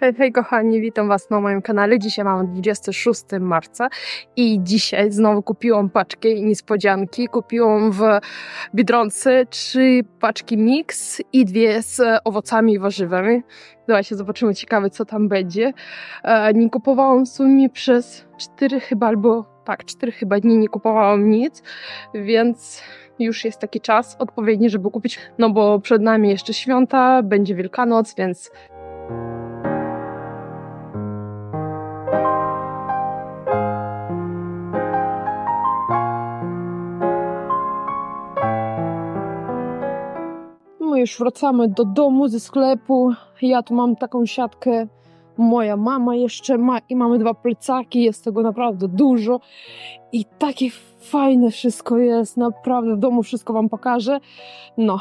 Hej, hej kochani, witam Was na moim kanale. Dzisiaj mamy 26 marca i dzisiaj znowu kupiłam paczkę niespodzianki. Kupiłam w Biedronce trzy paczki mix i dwie z owocami i warzywami. Dawajcie zobaczymy, ciekawe co tam będzie. E, nie kupowałam w sumie przez 4 chyba albo tak, 4 chyba dni nie kupowałam nic, więc już jest taki czas odpowiedni, żeby kupić, no bo przed nami jeszcze święta, będzie Wielkanoc, więc już wracamy do domu ze sklepu. Ja tu mam taką siatkę. Moja mama jeszcze ma i mamy dwa plecaki. Jest tego naprawdę dużo. I takie fajne wszystko jest. Naprawdę w domu wszystko Wam pokażę. No,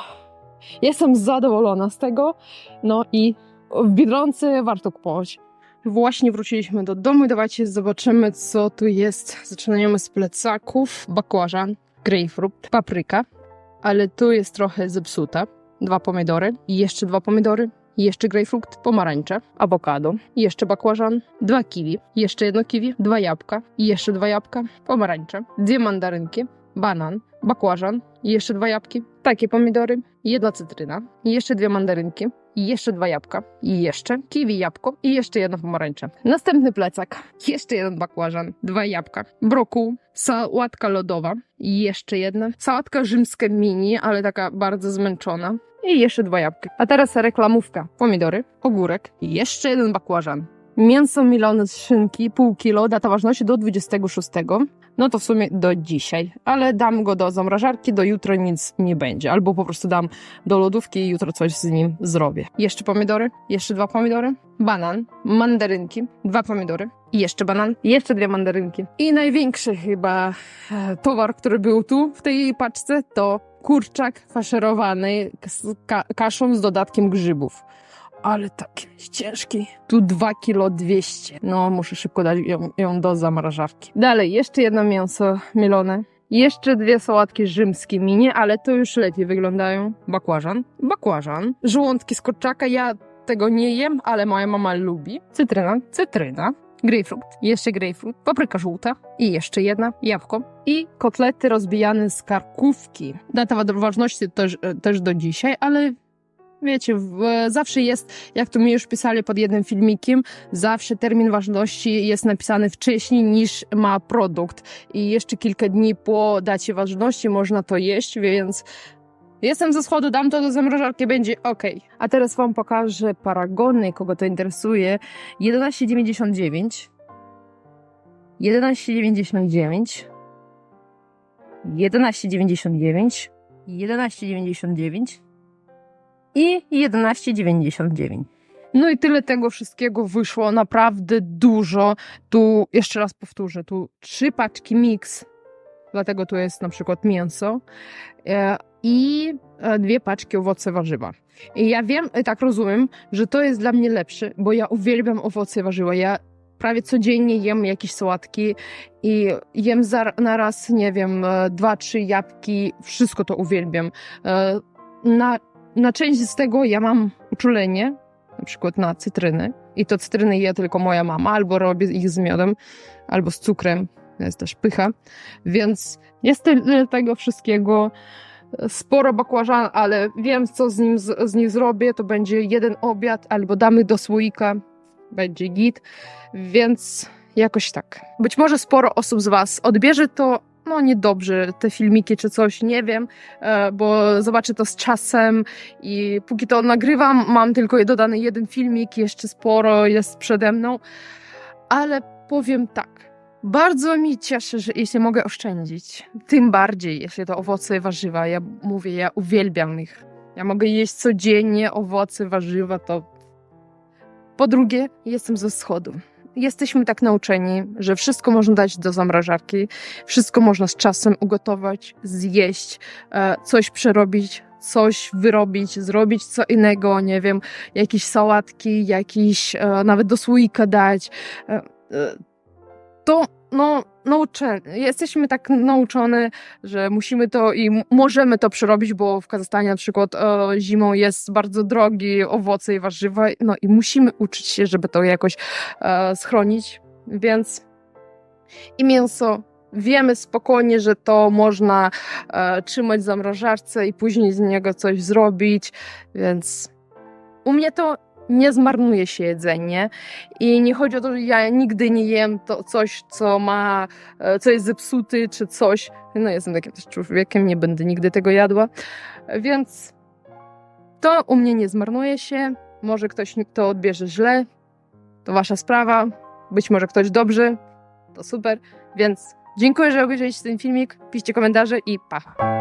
jestem zadowolona z tego. No i w Biedronce warto kupować. Właśnie wróciliśmy do domu dawajcie zobaczymy, co tu jest. Zaczynamy z plecaków. Bakłażan, grapefruit, papryka, ale tu jest trochę zepsuta dwa pomidory, jeszcze dwa pomidory, jeszcze grejpfrukt, pomarańcze, awokado, jeszcze bakłażan, dwa kiwi, jeszcze jedno kiwi, dwa jabłka, jeszcze dwa jabłka, pomarańcze, dwie mandarynki, banan, bakłażan, jeszcze dwa jabłki, takie pomidory, jedna cytryna, jeszcze dwie mandarynki, jeszcze dwa jabłka, i jeszcze kiwi, jabłko, i jeszcze jedno pomarańcze. Następny plecak, jeszcze jeden bakłażan, dwa jabłka, brokuł, sałatka lodowa, jeszcze jedna, sałatka rzymska mini, ale taka bardzo zmęczona, i jeszcze dwa jabłka. A teraz reklamówka. Pomidory, ogórek jeszcze jeden bakłażan. Mięso milone z szynki, pół kilo, data ważności do 26. No to w sumie do dzisiaj, ale dam go do zamrażarki, do jutra nic nie będzie. Albo po prostu dam do lodówki i jutro coś z nim zrobię. Jeszcze pomidory, jeszcze dwa pomidory, banan, mandarynki, dwa pomidory, i jeszcze banan, jeszcze dwie mandarynki. I największy chyba e, towar, który był tu w tej paczce, to kurczak faszerowany z ka kaszą z dodatkiem grzybów. Ale taki ciężki. Tu 2 kilo 200. No, muszę szybko dać ją, ją do zamrażarki. Dalej, jeszcze jedno mięso mielone. Jeszcze dwie sałatki rzymskie mini, ale to już lepiej wyglądają. Bakłażan, bakłażan, żołądki z kurczaka. Ja tego nie jem, ale moja mama lubi. Cytryna, cytryna, grejpfrukt, jeszcze grejpfrukt, papryka żółta i jeszcze jedna, jabłko i kotlety rozbijane z karkówki. Data ważności też, też do dzisiaj, ale wiecie, w, zawsze jest, jak tu mi już pisali pod jednym filmikiem, zawsze termin ważności jest napisany wcześniej niż ma produkt. I jeszcze kilka dni po dacie ważności można to jeść, więc Jestem ze schodu, dam to do zamrażarki, będzie ok. A teraz Wam pokażę paragony, kogo to interesuje. 11,99 11,99 11,99 11,99 i 11,99 no i tyle tego wszystkiego wyszło, naprawdę dużo. Tu, jeszcze raz powtórzę, tu trzy paczki mix, dlatego tu jest na przykład mięso. E, i e, dwie paczki owoce warzywa. I ja wiem, tak rozumiem, że to jest dla mnie lepsze, bo ja uwielbiam owoce warzywa. Ja prawie codziennie jem jakieś sałatki i jem za, na raz, nie wiem, e, dwa, trzy jabłki, wszystko to uwielbiam. E, na, na część z tego ja mam uczulenie, na przykład na cytryny. I to cytryny je tylko moja mama, albo robię ich z miodem, albo z cukrem, jest też pycha, więc jest tego wszystkiego, sporo bakłażan, ale wiem, co z nim, z, z nim zrobię. To będzie jeden obiad, albo damy do słoika, będzie git, więc jakoś tak. Być może sporo osób z Was odbierze to no niedobrze, te filmiki czy coś, nie wiem, e, bo zobaczę to z czasem i póki to nagrywam, mam tylko dodany jeden filmik, jeszcze sporo jest przede mną, ale powiem tak, bardzo mi cieszy, że jeśli mogę oszczędzić, tym bardziej jeśli to owoce i warzywa. Ja mówię, ja uwielbiam ich. Ja mogę jeść codziennie owoce, warzywa, to. Po drugie, jestem ze wschodu. Jesteśmy tak nauczeni, że wszystko można dać do zamrażarki, wszystko można z czasem ugotować, zjeść, e, coś przerobić, coś wyrobić, zrobić co innego, nie wiem, jakieś sałatki, jakieś e, nawet do słoika dać. E, to no, nauczeni, jesteśmy tak nauczone, że musimy to i możemy to przerobić, bo w Kazachstanie na przykład e, zimą jest bardzo drogi owoce i warzywa, no i musimy uczyć się, żeby to jakoś e, schronić, więc i mięso. Wiemy spokojnie, że to można e, trzymać w zamrażarce i później z niego coś zrobić, więc u mnie to nie zmarnuje się jedzenie i nie chodzi o to, że ja nigdy nie jem to coś, co ma, e, co jest zepsuty czy coś. No jestem takim też człowiekiem, nie będę nigdy tego jadła, więc to u mnie nie zmarnuje się. Może ktoś to odbierze źle, to wasza sprawa. Być może ktoś dobrze, to super. Więc dziękuję, że obejrzeliście ten filmik. Piszcie komentarze i pa!